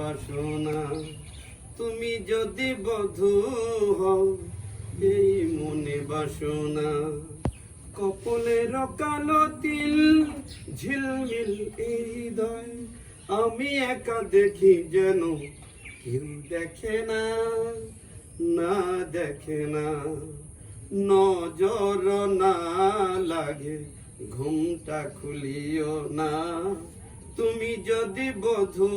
বাসনা তুমি যদি বধূ হও, এই মনে বাসনা। কপলের কালো তিল, ঝিলমিল হৃদয়, আমি একা দেখি যেন কেউ দেখে না না দেখে না। নজর না লাগে, ঘুমটা খুলিও না। তুমি যদি বধূ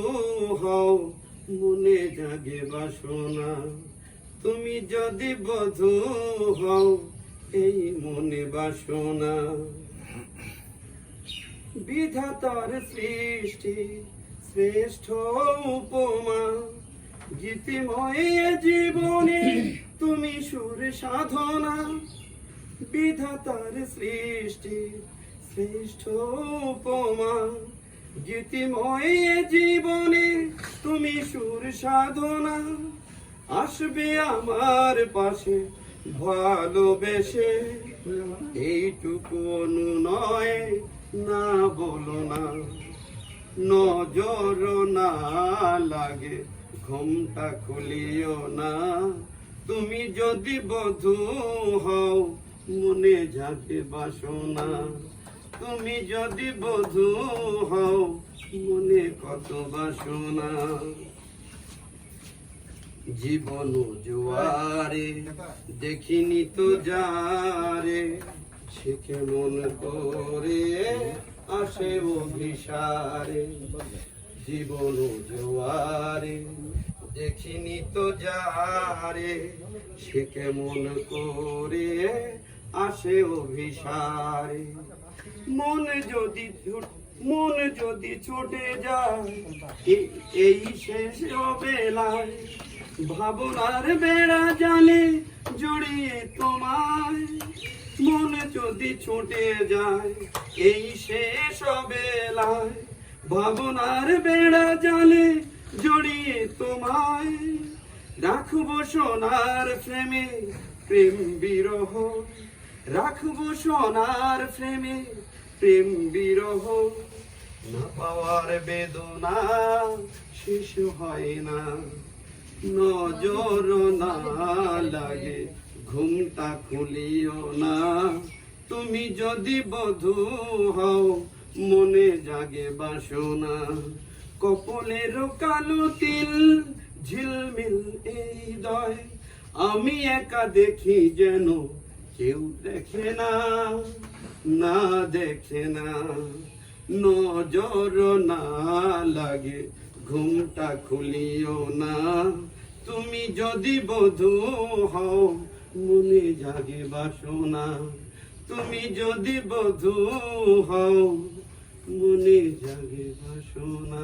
হও, মনে জাগে বাসনা। তুমি যদি বধূ হও, এই মনে বাসনা। বিধাতার সৃষ্টি শ্রেষ্ঠ উপমা। গীতিময় জীবনে তুমি সুর সাধনা। বিধাতার সৃষ্টি শ্রেষ্ঠ উপমা। গীতিময় জীবনে তুমি সুর সাধনা। আসবে আমার পাশে ভালোবেসে। এইটুকু অনুনয় না বলো না, নজর না লাগে, ঘুমটা খুলিও না। তুমি যদি বধূ হও, মনে যাবে বাসনা। তুমি যদি বধূ হও, মনে কত বাসনা। জীবন জোয়ারে দেখিনি তো যারে, সে কেমন করে আসে অভিসারে। জীবন জোয়ারে দেখিনি তো যারে, সে কেমন করে আসে অভিসারে। মন যদি মন যদি ছুটে যায় এই শেষ বেলায় ভাবনার বেড়া জালে জড়িয়ে তোমায়। মন যদি ছুটে যায়, এই শেষ বেলায় ভাবনার বেড়া জালে জড়িয়ে তোমায়। রাখব সোনার প্রেমে প্রেম বিরহ রাখব সোনার প্রেমে প্রেম বিরহ। না পাওয়ার বেদনা শেষ হয় না। নজর না লাগে, ঘুমটা খুলিও না। তুমি যদি বধূ হও, মনে জাগে বাসনা। কপলের কালো তিল, ঝিলমিল এই দয়। আমি একা দেখি যেন কেউ দেখে না না দেখে না নজর না লাগে, ঘুমটা খুলিও না। তুমি যদি বধূ হও, মনে জাগে বাসনা। তুমি যদি বধূ হও, মনে জাগে বাসনা।